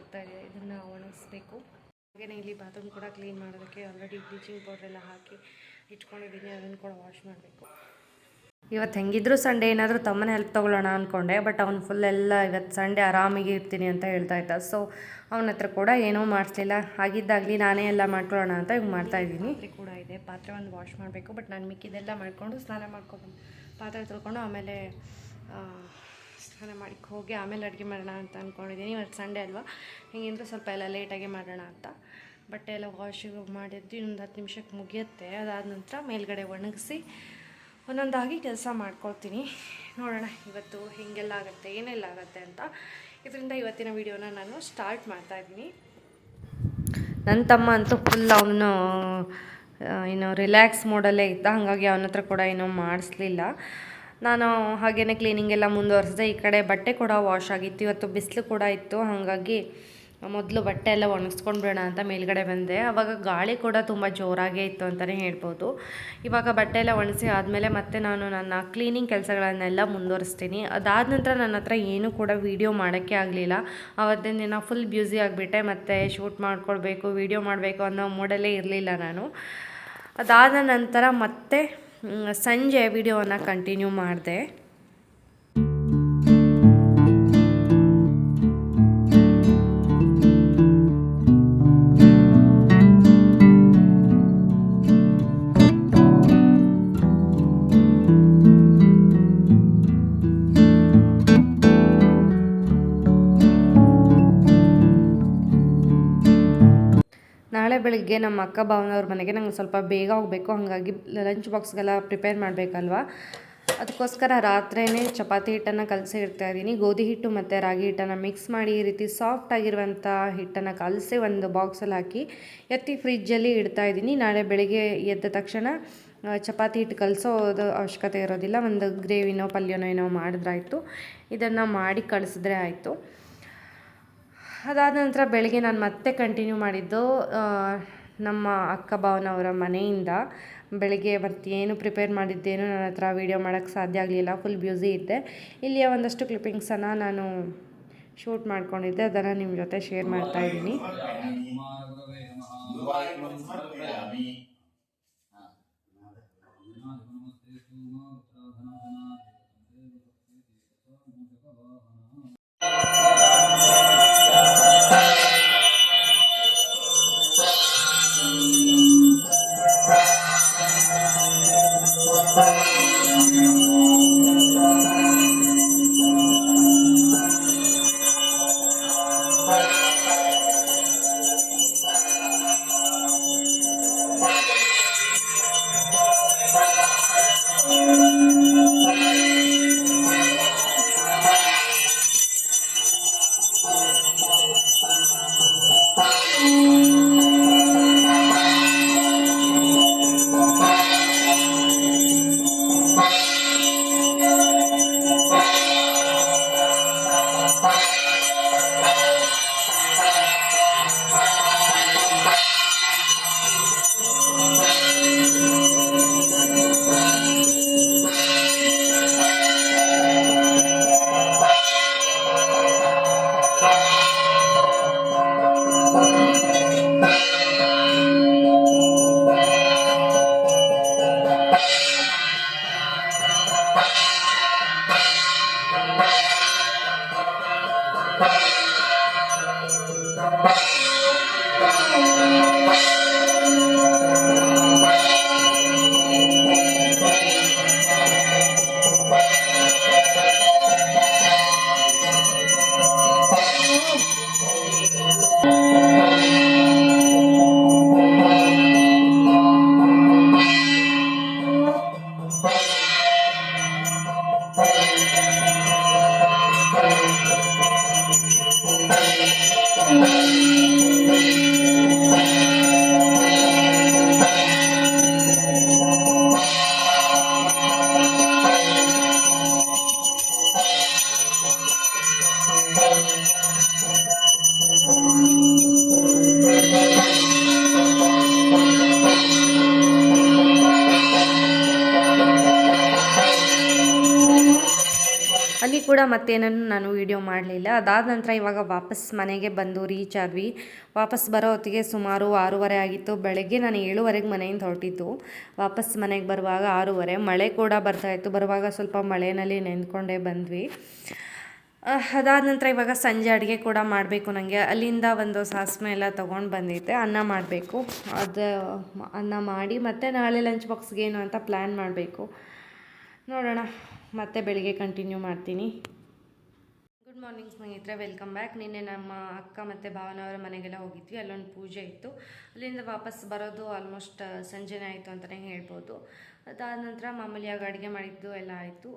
ಆಗ್ತಾಯಿದೆ, ಇದನ್ನು ಒಣಗಿಸ್ಬೇಕು. ಹಾಗೆಯೇ ಇಲ್ಲಿ ಬಾತ್ರೂಮ್ ಕೂಡ ಕ್ಲೀನ್ ಮಾಡೋದಕ್ಕೆ ಆಲ್ರೆಡಿ ಬ್ಲೀಚಿಂಗ್ ಪೌಡರ್ ಎಲ್ಲ ಹಾಕಿ ಇಟ್ಕೊಂಡಿದ್ದೀನಿ, ಅದನ್ನು ಕೂಡ ವಾಶ್ ಮಾಡಬೇಕು. ಇವತ್ತು ಹೆಂಗಿದ್ರು ಸಂಡೇ ಏನಾದರೂ ತಮ್ಮನೇ ಹೆಲ್ಪ್ ತೊಗೊಳ್ಳೋಣ ಅಂದ್ಕೊಂಡೆ ಬಟ್ ಅವ್ನು ಫುಲ್ ಎಲ್ಲ ಇವತ್ತು ಸಂಡೇ ಆರಾಮಿಗೆ ಇರ್ತೀನಿ ಅಂತ ಹೇಳ್ತಾ ಇದ್ದ. ಸೊ ಅವನ ಹತ್ರ ಕೂಡ ಏನೂ ಮಾಡಿಸ್ಲಿಲ್ಲ. ಆಗಿದ್ದಾಗಲಿ ನಾನೇ ಎಲ್ಲ ಮಾಡ್ಕೊಳ್ಳೋಣ ಅಂತ ಈಗ ಮಾಡ್ತಾಯಿದ್ದೀನಿ ಕೂಡ ಇದೆ, ಪಾತ್ರೆ ಒಂದು ವಾಶ್ ಮಾಡಬೇಕು ಬಟ್ ನಾನು ಮಿಕ್ಕಿದೆಲ್ಲ ಮಾಡಿಕೊಂಡು ಸ್ನಾನ ಮಾಡ್ಕೊಂಡು ಪಾತ್ರೆ ತೊಳ್ಕೊಂಡು ಆಮೇಲೆ ಸ್ನಾನ ಮಾಡಿಕ್ಕೆ ಹೋಗಿ ಆಮೇಲೆ ಅಡುಗೆ ಮಾಡೋಣ ಅಂತ ಅಂದ್ಕೊಂಡಿದ್ದೀನಿ ಇವತ್ತು ಸಂಡೇ ಅಲ್ವಾ? ಹಿಂಗಿಂದ್ರೆ ಸ್ವಲ್ಪ ಎಲ್ಲ ಲೇಟಾಗಿ ಮಾಡೋಣ ಅಂತ. ಬಟ್ಟೆ ಎಲ್ಲ ವಾಶಿಗೆ ಮಾಡಿದ್ದು ಇನ್ನೊಂದು ಹತ್ತು ನಿಮಿಷಕ್ಕೆ ಮುಗಿಯುತ್ತೆ. ಅದಾದ ನಂತರ ಮೇಲ್ಗಡೆ ಒಣಗಿಸಿ ಒಂದೊಂದಾಗಿ ಕೆಲಸ ಮಾಡ್ಕೊಳ್ತೀನಿ. ನೋಡೋಣ ಇವತ್ತು ಹಿಂಗೆಲ್ಲ ಆಗುತ್ತೆ, ಏನೆಲ್ಲ ಆಗುತ್ತೆ ಅಂತ. ಇದರಿಂದ ಇವತ್ತಿನ ವಿಡಿಯೋನ ನಾನು ಸ್ಟಾರ್ಟ್ ಮಾಡ್ತಾಯಿದ್ದೀನಿ ನನ್ನ ತಮ್ಮ ಅಂತೂ ಫುಲ್ ಅವನು ಏನು ರಿಲ್ಯಾಕ್ಸ್ ಮೋಡಲ್ಲೇ ಇದ್ದ. ಹಾಗಾಗಿ ಅವನ ಹತ್ರ ಕೂಡ ಏನೂ ಮಾಡಿಸ್ಲಿಲ್ಲ. ನಾನು ಹಾಗೇನೆ ಕ್ಲೀನಿಂಗ್ ಎಲ್ಲ ಮುಂದುವರಿಸಿದೆ, ಈ ಕಡೆ ಬಟ್ಟೆ ಕೂಡ ವಾಶ್ ಆಗಿತ್ತು. ಇವತ್ತು ಬಿಸಿಲು ಕೂಡ ಇತ್ತು, ಹಾಗಾಗಿ ಮೊದಲು ಬಟ್ಟೆ ಎಲ್ಲ ಒಣಗಿಸ್ಕೊಂಡು ಬಿಡೋಣ ಅಂತ ಮೇಲ್ಗಡೆ ಬಂದೆ. ಆವಾಗ ಗಾಳಿ ಕೂಡ ತುಂಬ ಜೋರಾಗೇ ಇತ್ತು ಅಂತಲೇ ಹೇಳ್ಬೋದು. ಇವಾಗ ಬಟ್ಟೆ ಎಲ್ಲ ಒಣಸಿ ಆದಮೇಲೆ ಮತ್ತೆ ನಾನು ನನ್ನ ಕ್ಲೀನಿಂಗ್ ಕೆಲಸಗಳನ್ನೆಲ್ಲ ಮುಂದುವರಿಸ್ತೀನಿ. ಅದಾದ ನಂತರ ನನ್ನ ಹತ್ರ ಏನೂ ಕೂಡ ವೀಡಿಯೋ ಮಾಡೋಕ್ಕೆ ಆಗಲಿಲ್ಲ. ಅವತ್ತಿನ ದಿನ ಫುಲ್ ಬ್ಯೂಸಿ ಆಗಿಬಿಟ್ಟೆ, ಮತ್ತು ಶೂಟ್ ಮಾಡ್ಕೊಳ್ಬೇಕು ವೀಡಿಯೋ ಮಾಡಬೇಕು ಅನ್ನೋ ಮೂಡಲ್ಲೇ ಇರಲಿಲ್ಲ ನಾನು. ಅದಾದ ನಂತರ ಮತ್ತೆ ಸಂಜೆ ವಿಡಿಯೋವನ್ನು ಕಂಟಿನ್ಯೂ ಮಾಡಿದೆ. ಬೆಳಿಗ್ಗೆ ನಮ್ಮ ಅಕ್ಕ ಭಾವನವ್ರ ಮನೆಗೆ ನಂಗೆ ಸ್ವಲ್ಪ ಬೇಗ ಹೋಗಬೇಕು. ಹಾಗಾಗಿ ಲಂಚ್ ಬಾಕ್ಸ್ಗೆಲ್ಲ ಪ್ರಿಪೇರ್ ಮಾಡಬೇಕಲ್ವ? ಅದಕ್ಕೋಸ್ಕರ ರಾತ್ರಿಯೇ ಚಪಾತಿ ಹಿಟ್ಟನ್ನು ಕಲಸಿ ಇಡ್ತಾ ಇದ್ದೀನಿ. ಗೋಧಿ ಹಿಟ್ಟು ಮತ್ತು ರಾಗಿ ಹಿಟ್ಟನ್ನು ಮಿಕ್ಸ್ ಮಾಡಿ ಈ ರೀತಿ ಸಾಫ್ಟ್ ಆಗಿರುವಂಥ ಹಿಟ್ಟನ್ನು ಕಲಸಿ ಒಂದು ಬಾಕ್ಸಲ್ಲಿ ಹಾಕಿ ಎತ್ತಿ ಫ್ರಿಜ್ಜಲ್ಲಿ ಇಡ್ತಾ ಇದ್ದೀನಿ. ನಾಳೆ ಬೆಳಗ್ಗೆ ಎದ್ದ ತಕ್ಷಣ ಚಪಾತಿ ಹಿಟ್ಟು ಕಲಸೋದು ಅವಶ್ಯಕತೆ ಇರೋದಿಲ್ಲ. ಒಂದು ಗ್ರೇವಿನೋ ಪಲ್ಯನೋ ಏನೋ ಮಾಡಿದ್ರಾಯಿತು. ಇದನ್ನು ಮಾಡಿ ಕಳಿಸಿದ್ರೆ ಆಯಿತು. ಅದಾದ ನಂತರ ಬೆಳಗ್ಗೆ ನಾನು ಮತ್ತೆ ಕಂಟಿನ್ಯೂ ಮಾಡಿದ್ದು ನಮ್ಮ ಅಕ್ಕ ಭಾವನವರ ಮನೆಯಿಂದ ಬೆಳಗ್ಗೆ ಮತ್ತೇನು ಏನು ಪ್ರಿಪೇರ್ ಮಾಡಿದ್ದೇನು ನನ್ನ ಹತ್ರ ವೀಡಿಯೋ ಮಾಡೋಕ್ಕೆ ಸಾಧ್ಯ ಆಗಲಿಲ್ಲ ಫುಲ್ ಬ್ಯೂಸಿ ಇದ್ದೆ ಇಲ್ಲಿಯ ಒಂದಷ್ಟು ಕ್ಲಿಪ್ಪಿಂಗ್ಸನ್ನು ನಾನು ಶೂಟ್ ಮಾಡ್ಕೊಂಡಿದ್ದೆ ಅದನ್ನು ನಿಮ್ಮ ಜೊತೆ ಶೇರ್ ಮಾಡ್ತಾ ಇದ್ದೀನಿ ಕೂಡ ಮತ್ತೇನನ್ನು ನಾನು ವೀಡಿಯೋ ಮಾಡಲಿಲ್ಲ. ಅದಾದ ನಂತರ ಇವಾಗ ವಾಪಸ್ ಮನೆಗೆ ಬಂದು ರೀಚ್ ಆದ್ವಿ. ವಾಪಸ್ ಬರೋ ಹೊತ್ತಿಗೆ ಸುಮಾರು ಆರೂವರೆ ಆಗಿತ್ತು. ಬೆಳಗ್ಗೆ ನಾನು ಏಳುವರೆಗೆ ಮನೆಯಿಂದ ಹೊರಟಿದ್ದು. ವಾಪಸ್ ಮನೆಗೆ ಬರುವಾಗ ಆರೂವರೆ. ಮಳೆ ಕೂಡ ಬರ್ತಾಯಿತ್ತು ಬರುವಾಗ ಸ್ವಲ್ಪ ಮಳೆಯಲ್ಲಿ ನೆಂದ್ಕೊಂಡೇ ಬಂದ್ವಿ. ಅದಾದ ನಂತರ ಇವಾಗ ಸಂಜೆ ಅಡುಗೆ ಕೂಡ ಮಾಡಬೇಕು ನನಗೆ ಅಲ್ಲಿಂದ ಒಂದು ಸಾಸ್ಮೆ ಎಲ್ಲ ತೊಗೊಂಡು ಬಂದಿದ್ದೆ. ಅನ್ನ ಮಾಡಬೇಕು. ಅದು, ಅನ್ನ ಮಾಡಿ ಮತ್ತು ನಾಳೆ ಲಂಚ್ ಬಾಕ್ಸ್ಗೆ ಏನು ಅಂತ ಪ್ಲ್ಯಾನ್ ಮಾಡಬೇಕು. ನೋಡೋಣ. ಮತ್ತೆ ಬೆಳಿಗ್ಗೆ ಕಂಟಿನ್ಯೂ ಮಾಡ್ತೀನಿ. ಗುಡ್ ಮಾರ್ನಿಂಗ್ ಸ್ನೇಹಿತರೆ ವೆಲ್ಕಮ್ ಬ್ಯಾಕ್ ನಿನ್ನೆ ನಮ್ಮ ಅಕ್ಕ ಮತ್ತು ಭಾವನವರ ಮನೆಗೆಲ್ಲ ಹೋಗಿದ್ವಿ. ಅಲ್ಲೊಂದು ಪೂಜೆ ಇತ್ತು. ಅಲ್ಲಿಂದ ವಾಪಸ್ ಬರೋದು ಆಲ್ಮೋಸ್ಟ್ ಸಂಜೆನೇ ಆಯಿತು ಅಂತಲೇ ಹೇಳ್ಬೋದು. ಅದಾದ ನಂತರ ಮಾಮೂಲಿಯಾಗಿ ಅಡುಗೆ ಮಾಡಿದ್ದು ಎಲ್ಲ ಆಯಿತು.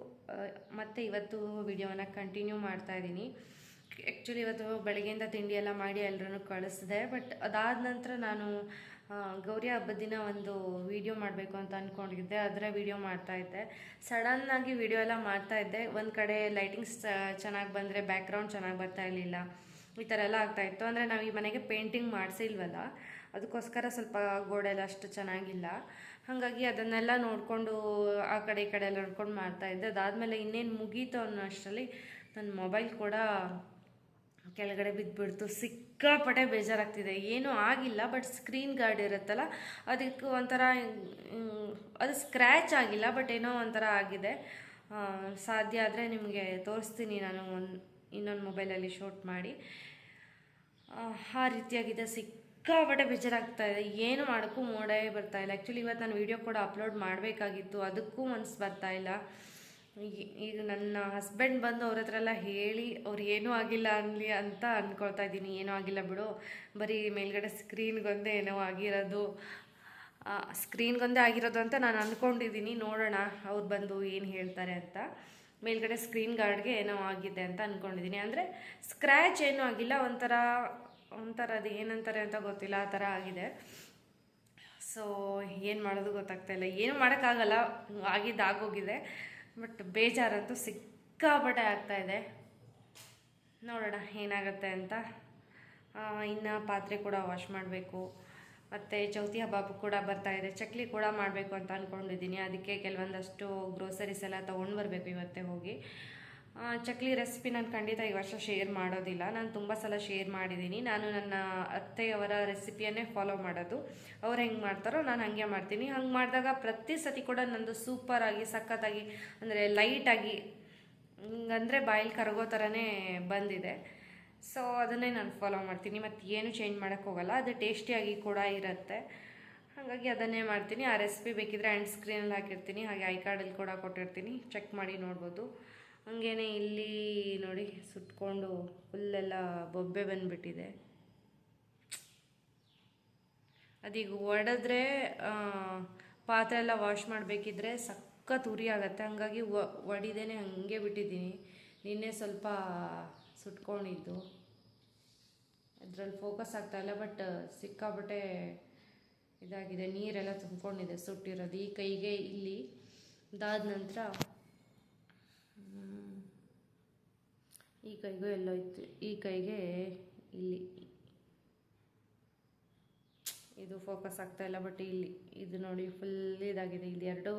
ಮತ್ತು ಇವತ್ತು ವಿಡಿಯೋನ ಕಂಟಿನ್ಯೂ ಮಾಡ್ತಾ ಇದ್ದೀನಿ. ಆ್ಯಕ್ಚುಲಿ ಇವತ್ತು ಬೆಳಗ್ಗೆಯಿಂದ ತಿಂಡಿ ಎಲ್ಲ ಮಾಡಿ ಎಲ್ಲರನ್ನು ಕಳಿಸಿದೆ. ಬಟ್ ಅದಾದ ನಂತರ ನಾನು ಗೌರಿ ಹಬ್ಬದ ದಿನ ಒಂದು ವಿಡಿಯೋ ಮಾಡಬೇಕು ಅಂತ ಅಂದ್ಕೊಂಡಿದ್ದೆ ಅದರ ವಿಡಿಯೋ ಮಾಡ್ತಾ ಇದ್ದೆ. ಸಡನ್ನಾಗಿ ವಿಡಿಯೋ ಎಲ್ಲ ಮಾಡ್ತಾ ಇದ್ದೆ. ಒಂದು ಕಡೆ ಲೈಟಿಂಗ್ಸ್ ಚೆನ್ನಾಗಿ ಬಂದರೆ ಬ್ಯಾಕ್ಗ್ರೌಂಡ್ ಚೆನ್ನಾಗಿ ಬರ್ತಾ ಇರಲಿಲ್ಲ. ಈ ಥರ ಎಲ್ಲ ಆಗ್ತಾ ಇತ್ತು. ಅಂದರೆ ನಾವು ಈ ಮನೆಗೆ ಪೇಂಟಿಂಗ್ ಮಾಡಿಸಿಲ್ವಲ್ಲ, ಅದಕ್ಕೋಸ್ಕರ ಸ್ವಲ್ಪ ಗೋಡೆ ಎಲ್ಲ ಅಷ್ಟು ಚೆನ್ನಾಗಿಲ್ಲ. ಹಾಗಾಗಿ ಅದನ್ನೆಲ್ಲ ನೋಡಿಕೊಂಡು ಆ ಕಡೆ ಈ ಕಡೆ ಎಲ್ಲ ನೋಡ್ಕೊಂಡು ಮಾಡ್ತಾ ಇದ್ದೆ. ಅದಾದಮೇಲೆ ಇನ್ನೇನು ಮುಗೀತು ಅನ್ನೋ ಅಷ್ಟರಲ್ಲಿ ನನ್ನ ಮೊಬೈಲ್ ಕೂಡ ಕೆಳಗಡೆ ಬಿದ್ದುಬಿಡ್ತು. ಸಿಕ್ಕಾಪಟ್ಟೆ ಬೇಜಾರಾಗ್ತಿದೆ. ಏನೂ ಆಗಿಲ್ಲ ಬಟ್ ಸ್ಕ್ರೀನ್ ಗಾರ್ಡ್ ಇರುತ್ತಲ್ಲ ಅದಕ್ಕೆ ಒಂಥರ ಅದು ಸ್ಕ್ರ್ಯಾಚ್ ಆಗಿಲ್ಲ ಬಟ್ ಏನೋ ಒಂಥರ ಆಗಿದೆ. ಸಾಧ್ಯ ಆದರೆ ನಿಮಗೆ ತೋರಿಸ್ತೀನಿ ನಾನು ಒಂದು ಇನ್ನೊಂದು ಮೊಬೈಲಲ್ಲಿ ಶೂಟ್ ಮಾಡಿ. ಆ, ರೀತಿಯಾಗಿದೆ. ಸಿಕ್ಕಾಪಟ್ಟೆ ಬೇಜಾರಾಗ್ತಾ ಇದೆ. ಏನು ಮಾಡೋಕ್ಕೂ ಮೋಡೇ ಬರ್ತಾಯಿಲ್ಲ ಆ್ಯಕ್ಚುಲಿ ಇವತ್ತು ನಾನು ವೀಡಿಯೋ ಕೂಡ ಅಪ್ಲೋಡ್ ಮಾಡಬೇಕಾಗಿತ್ತು. ಅದಕ್ಕೂ ಮನ್ಸು ಬರ್ತಾಯಿಲ್ಲ ಈಗ ನನ್ನ ಹಸ್ಬೆಂಡ್ ಬಂದು ಅವ್ರ ಹತ್ರ ಎಲ್ಲ ಹೇಳಿ, ಅವ್ರು ಏನೂ ಆಗಿಲ್ಲ ಅನ್ಲಿ ಅಂತ ಅಂದ್ಕೊಳ್ತಾ ಇದ್ದೀನಿ. ಏನೂ ಆಗಿಲ್ಲ ಬಿಡು. ಬರೀ ಮೇಲ್ಗಡೆ ಸ್ಕ್ರೀನ್ಗೊಂದೇ ಏನೋ ಆಗಿರೋದು. ಸ್ಕ್ರೀನ್ಗೊಂದೇ ಆಗಿರೋದು ಅಂತ ನಾನು ಅಂದ್ಕೊಂಡಿದ್ದೀನಿ ನೋಡೋಣ ಅವ್ರು ಬಂದು ಏನು ಹೇಳ್ತಾರೆ ಅಂತ. ಮೇಲ್ಗಡೆ ಸ್ಕ್ರೀನ್ ಗಾರ್ಡ್ಗೆ ಏನೋ ಆಗಿದೆ ಅಂತ ಅಂದ್ಕೊಂಡಿದ್ದೀನಿ ಅಂದರೆ ಸ್ಕ್ರ್ಯಾಚ್ ಏನೂ ಆಗಿಲ್ಲ. ಒಂಥರ ಒಂಥರ ಅದು ಏನಂತಾರೆ ಅಂತ ಗೊತ್ತಿಲ್ಲ. ಆ ಥರ ಆಗಿದೆ. ಸೊ ಏನು ಮಾಡೋದು ಗೊತ್ತಾಗ್ತಾ ಇಲ್ಲ. ಏನು ಮಾಡೋಕ್ಕಾಗಲ್ಲ. ಆಗಿದ್ದು ಆಗೋಗಿದೆ. ಬಟ್ ಬೇಜಾರಂತೂ ಸಿಕ್ಕಾಪಟ್ಟೆ ಆಗ್ತಾ ಇದೆ. ನೋಡೋಣ ಏನಾಗುತ್ತೆ ಅಂತ. ಇನ್ನು ಪಾತ್ರೆ ಕೂಡ ವಾಶ್ ಮಾಡಬೇಕು. ಮತ್ತು ಚೌತಿ ಹಬ್ಬ ಕೂಡ ಬರ್ತಾ ಇದೆ. ಚಕ್ಲಿ ಕೂಡ ಮಾಡಬೇಕು ಅಂತ ಅಂದ್ಕೊಂಡಿದ್ದೀನಿ ಅದಕ್ಕೆ ಕೆಲವೊಂದಷ್ಟು ಗ್ರೋಸರೀಸ್ ಎಲ್ಲ ತೊಗೊಂಡು ಬರಬೇಕು ಇವತ್ತೇ ಹೋಗಿ. ಚಕ್ಲಿ ರೆಸಿಪಿ ನಾನು ಖಂಡಿತ ಈ ವರ್ಷ ಶೇರ್ ಮಾಡೋದಿಲ್ಲ. ನಾನು ತುಂಬ ಸಲ ಶೇರ್ ಮಾಡಿದ್ದೀನಿ ನಾನು ನನ್ನ ಅತ್ತೆಯವರ ರೆಸಿಪಿಯನ್ನೇ ಫಾಲೋ ಮಾಡೋದು. ಅವ್ರು ಹೆಂಗೆ ಮಾಡ್ತಾರೋ ನಾನು ಹಾಗೆ ಮಾಡ್ತೀನಿ. ಹಂಗೆ ಮಾಡಿದಾಗ ಪ್ರತಿ ಸತಿ ಕೂಡ ನಂದು ಸೂಪರಾಗಿ ಸಖತ್ತಾಗಿ, ಅಂದರೆ ಲೈಟಾಗಿ ಹಂಗಂದರೆ ಬಾಯಲ್ಲಿ ಕರಗೋ ಥರನೇ ಬಂದಿದೆ. ಸೊ ಅದನ್ನೇ ನಾನು ಫಾಲೋ ಮಾಡ್ತೀನಿ. ಮತ್ತು ಏನು ಚೇಂಜ್ ಮಾಡೋಕ್ಕೆ ಹೋಗಲ್ಲ. ಅದು ಟೇಸ್ಟಿಯಾಗಿ ಕೂಡ ಇರುತ್ತೆ. ಹಾಗಾಗಿ ಅದನ್ನೇ ಮಾಡ್ತೀನಿ. ಆ ರೆಸಿಪಿ ಬೇಕಿದ್ರೆ ಆ್ಯಂಡ್ ಸ್ಕ್ರೀನಲ್ಲಿ ಹಾಕಿರ್ತೀನಿ. ಹಾಗೆ ಐ ಕಾರ್ಡಲ್ಲಿ ಕೂಡ ಕೊಟ್ಟಿರ್ತೀನಿ. ಚೆಕ್ ಮಾಡಿ ನೋಡ್ಬೋದು. ಹಾಗೇನೆ ಇಲ್ಲಿ ನೋಡಿ ಸುಟ್ಕೊಂಡು ಫುಲ್ಲೆಲ್ಲ ಬೊಬ್ಬೆ ಬಂದುಬಿಟ್ಟಿದೆ. ಅದೀಗ ಒಡೆದ್ರೆ ಪಾತ್ರೆ ಎಲ್ಲ ವಾಶ್ ಮಾಡಬೇಕಿದ್ರೆ ಸಖತ್ ಉರಿ ಆಗುತ್ತೆ. ಹಂಗಾಗಿ ಒಡಿದೇನೆ ಹಾಗೆ ಬಿಟ್ಟಿದ್ದೀನಿ. ನಿನ್ನೆ ಸ್ವಲ್ಪ ಸುಟ್ಕೊಂಡಿದ್ದು. ಅದರಲ್ಲಿ ಫೋಕಸ್ ಆಗ್ತಾಯಿಲ್ಲ ಬಟ್ ಸಿಕ್ಕಾಬಟ್ಟೆ ಇದಾಗಿದೆ. ನೀರೆಲ್ಲ ತುಂಬ್ಕೊಂಡಿದೆ ಸುಟ್ಟಿರೋದು. ಈ ಕೈಗೆ ಇಲ್ಲಿ ಇದಾದ ನಂತರ ಈ ಕೈಗೂ ಎಲ್ಲೋ ಇತ್ತು. ಈ ಕೈಗೆ ಇಲ್ಲಿ. ಇದು ಫೋಕಸ್ ಆಗ್ತಾ ಇಲ್ಲ ಬಟ್ ಇಲ್ಲಿ. ಇದು ನೋಡಿ ಫುಲ್ ಇದಾಗಿದೆ. ಇಲ್ಲಿ ಎರಡು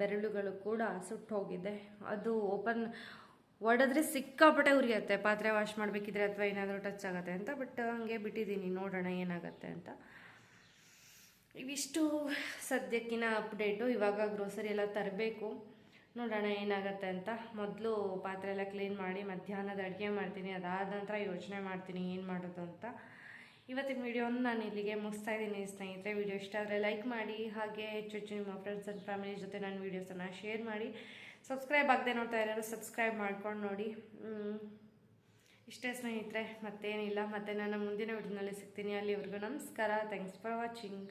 ಬೆರಳುಗಳು ಕೂಡ ಸುಟ್ಟು ಹೋಗಿದೆ. ಅದು ಓಪನ್ ಒಡೆದ್ರೆ ಸಿಕ್ಕಾಪಟ್ಟೆ ಉರಿಯುತ್ತೆ. ಪಾತ್ರೆ ವಾಶ್ ಮಾಡಬೇಕಿದ್ರೆ ಅಥವಾ ಏನಾದರೂ ಟಚ್ ಆಗುತ್ತೆ ಅಂತ ಬಟ್ ಹಂಗೆ ಬಿಟ್ಟಿದ್ದೀನಿ. ನೋಡೋಣ ಏನಾಗುತ್ತೆ ಅಂತ. ಇವಿಷ್ಟು ಸದ್ಯಕ್ಕಿನ ಅಪ್ಡೇಟು ಇವಾಗ ಗ್ರೋಸರಿ ಎಲ್ಲ ತರಬೇಕು. ನೋಡೋಣ ಏನಾಗುತ್ತೆ ಅಂತ. ಮೊದಲು ಪಾತ್ರೆ ಎಲ್ಲ ಕ್ಲೀನ್ ಮಾಡಿ ಮಧ್ಯಾಹ್ನದ ಅಡುಗೆ ಮಾಡ್ತೀನಿ, ಅದಾದ ನಂತರ ಯೋಚನೆ ಮಾಡ್ತೀನಿ ಏನು ಮಾಡೋದು ಅಂತ. ಇವತ್ತಿನ ವಿಡಿಯೋನ ನಾನು ಇಲ್ಲಿಗೆ ಮುಗಿಸ್ತಾ ಇದ್ದೀನಿ ಸ್ನೇಹಿತರೆ. ವಿಡಿಯೋ ಇಷ್ಟ ಆದರೆ ಲೈಕ್ ಮಾಡಿ, ಹಾಗೆ ಹೆಚ್ಚು ಹೆಚ್ಚು ನಿಮ್ಮ ಫ್ರೆಂಡ್ಸ್ ಆ್ಯಂಡ್ ಫ್ಯಾಮಿಲಿ ಜೊತೆ ನನ್ನ ವೀಡಿಯೋಸನ್ನು ಶೇರ್ ಮಾಡಿ. ಸಬ್ಸ್ಕ್ರೈಬ್ ಆಗದೆ ನೋಡ್ತಾ ಇರೋರು ಸಬ್ಸ್ಕ್ರೈಬ್ ಮಾಡ್ಕೊಂಡು ನೋಡಿ. ಇಷ್ಟೇ ಸ್ನೇಹಿತರೆ, ಮತ್ತೇನಿಲ್ಲ. ಮತ್ತೆ ನಾನು ಮುಂದಿನ ವಿಡಿಯೋನಲ್ಲಿ ಸಿಗ್ತೀನಿ. ಅಲ್ಲಿವರೆಗೂ ನಮಸ್ಕಾರ. Thanks for watching